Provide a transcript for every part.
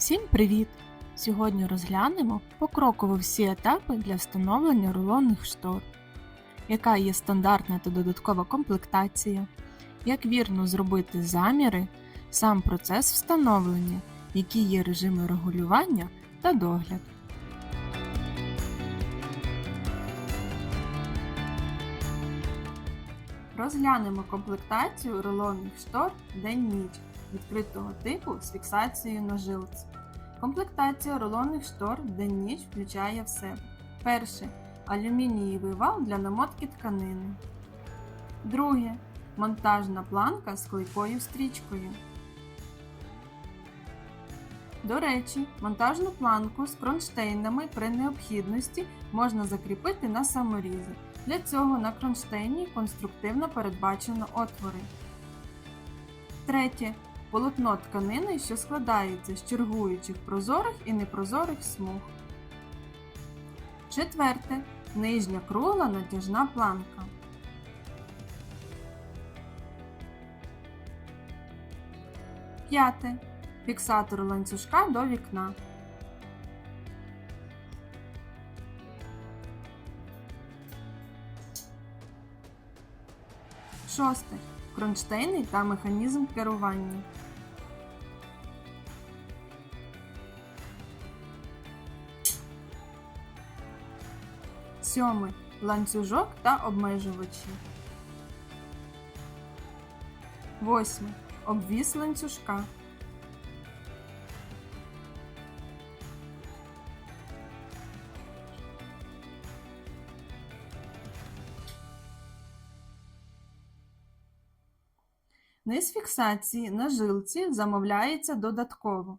Всім привіт! Сьогодні розглянемо покроково всі етапи для встановлення рулонних штор, яка є стандартна та додаткова комплектація, як вірно зробити заміри, сам процес встановлення, які є режими регулювання та догляд. Розглянемо комплектацію рулонних штор день-ніч відкритого типу з фіксацією на жилці. Комплектація рулонних штор день-ніч включає в себе. Перше алюмінієвий вал для намотки тканини. Друге монтажна планка з клейкою стрічкою. До речі, монтажну планку з кронштейнами при необхідності можна закріпити на саморізи. Для цього на кронштейні конструктивно передбачено отвори. Третє. Полотно тканини, що складається з чергуючих прозорих і непрозорих смуг. Четверте. Нижня кругла натяжна планка. П'яте. Фіксатор ланцюжка до вікна. Шосте. Кронштейни та механізм керування. Сьоме. Ланцюжок та обмежувачі. Восьме. Обвіс ланцюжка. Низ фіксації на жилці замовляється додатково.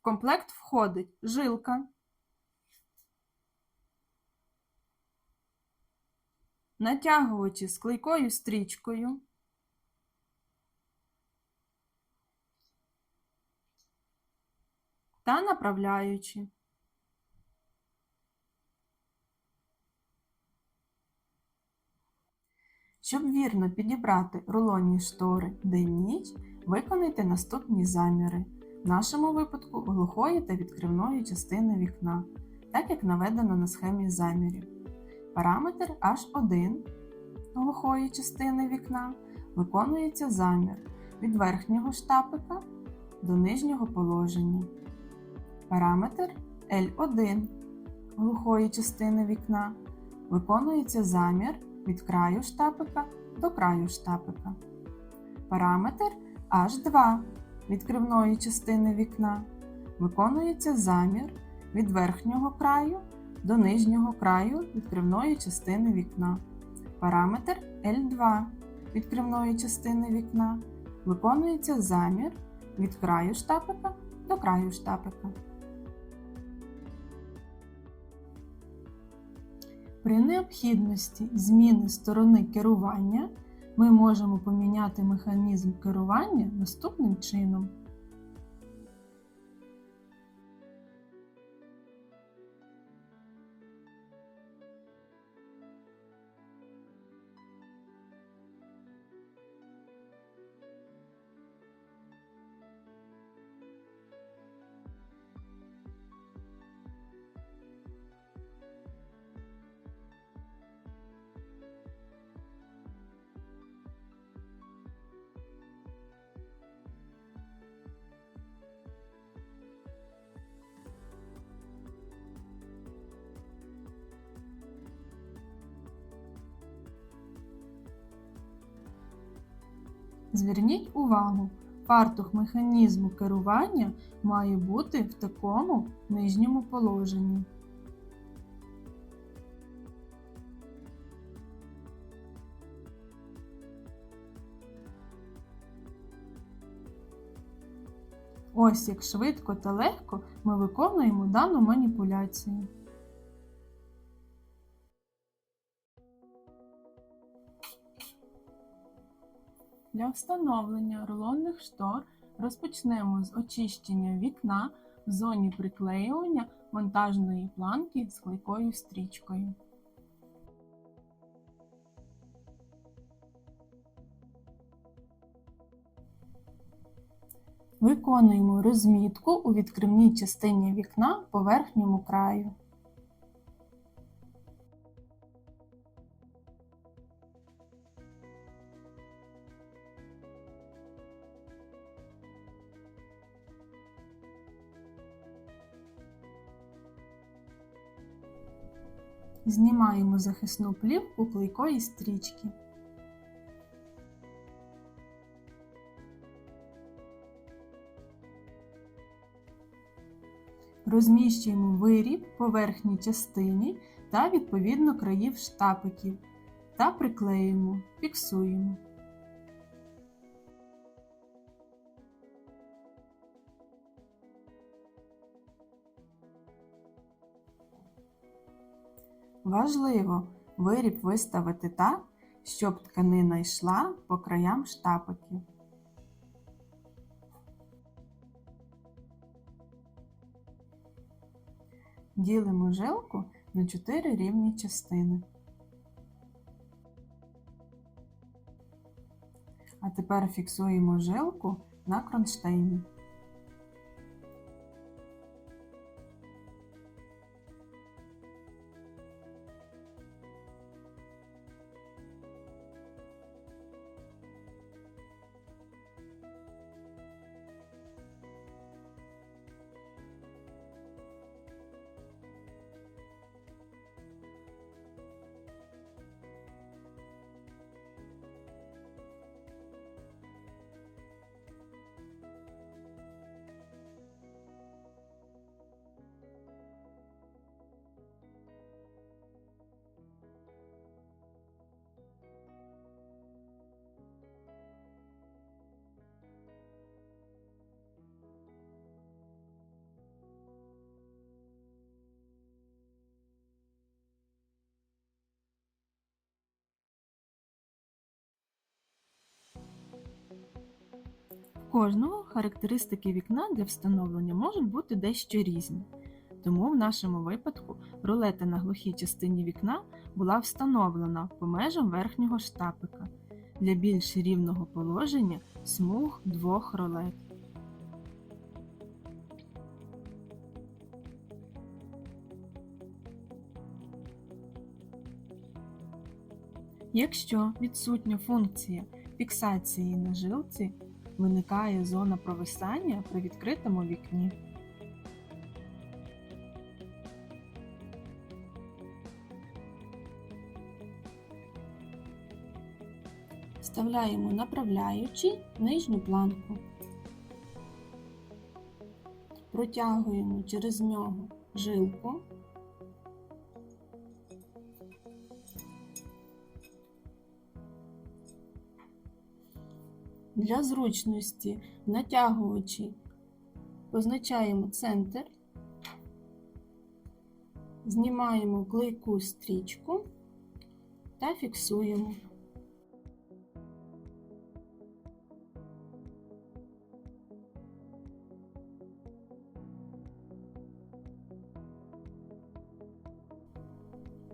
В комплект входить жилка, натягувачі з клейкою стрічкою, та направляючі. Щоб вірно підібрати рулонні штори день-ніч, виконайте наступні заміри. В нашому випадку глухої та відкривної частини вікна, так як наведено на схемі замірів. Параметр H1 глухої частини вікна виконується замір від верхнього штапика до нижнього положення. Параметр L1 глухої частини вікна виконується замір від краю штапика до краю штапика. Параметр H2 відкривної частини вікна виконується замір від верхнього краю до нижнього краю відкривної частини вікна. Параметр L2 відкривної частини вікна виконується замір від краю штапика до краю штапика. При необхідності зміни сторони керування ми можемо поміняти механізм керування наступним чином. Зверніть увагу, фартух механізму керування має бути в такому нижньому положенні. Ось як швидко та легко ми виконуємо дану маніпуляцію. Для встановлення рулонних штор розпочнемо з очищення вікна в зоні приклеювання монтажної планки з клейкою стрічкою. Виконуємо розмітку у відкривній частині вікна по верхньому краю. Знімаємо захисну плівку клейкої стрічки. Розміщуємо виріб по верхній частині та відповідно країв штапиків та приклеїмо, фіксуємо. Важливо виріб виставити так, щоб тканина йшла по краям штапиків. Ділимо жилку на 4 рівні частини. А тепер фіксуємо жилку на кронштейні. Кожного характеристики вікна для встановлення можуть бути дещо різні. Тому в нашому випадку рулета на глухій частині вікна була встановлена по межам верхнього штапика для більш рівного положення смуг двох рулет. Якщо відсутня функція фіксації на жилці, виникає зона провисання при відкритому вікні. Вставляємо направляючий нижню планку. Протягуємо через нього жилку. Для зручності натягувачі позначаємо центр, знімаємо клейку стрічку та фіксуємо.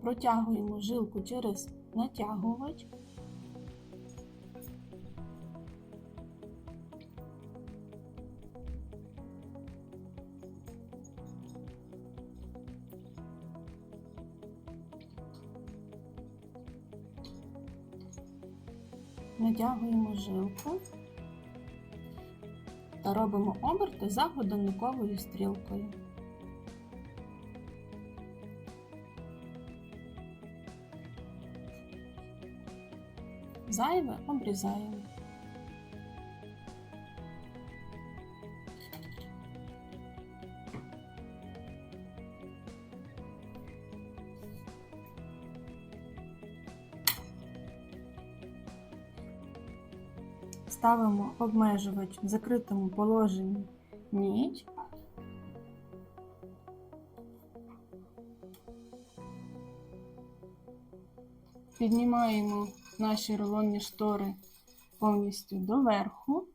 Протягуємо жилку через натягувач. Натягуємо жилку та робимо оберти за годинниковою стрілкою. Зайве обрізаємо. Ставимо обмежувач в закритому положенні ніч. Піднімаємо наші рулонні штори повністю доверху.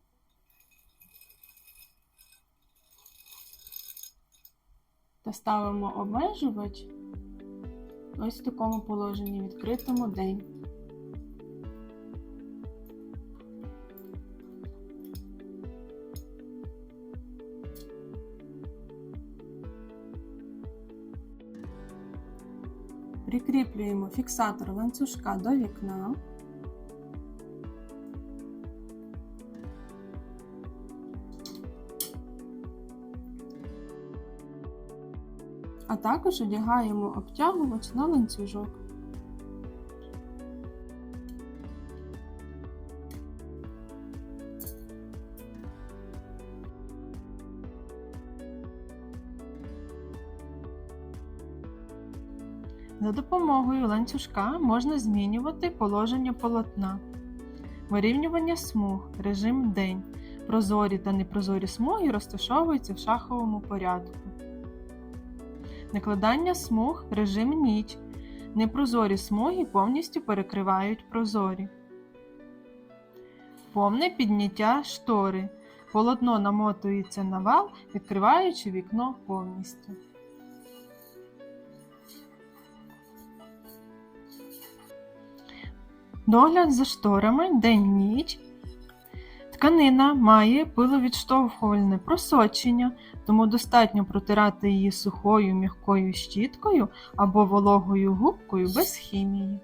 Та ставимо обмежувач ось в такому положенні відкритому день. Прикріплюємо фіксатор ланцюжка до вікна. А також одягаємо обтягувач на ланцюжок. За допомогою ланцюжка можна змінювати положення полотна, вирівнювання смуг, режим день. Прозорі та непрозорі смуги розташовуються в шаховому порядку. Накладання смуг режим ніч. Непрозорі смуги повністю перекривають прозорі. Повне підняття штори. Полотно намотується на вал, відкриваючи вікно повністю. Догляд за шторами день-ніч. Тканина має пиловідштовхувальне просочення, тому достатньо протирати її сухою м'якою щіткою або вологою губкою без хімії.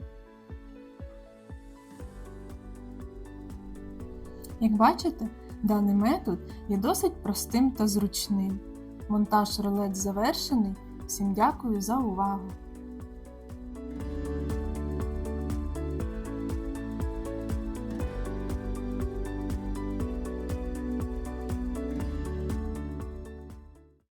Як бачите, даний метод є досить простим та зручним. Монтаж рулет завершений. Всім дякую за увагу!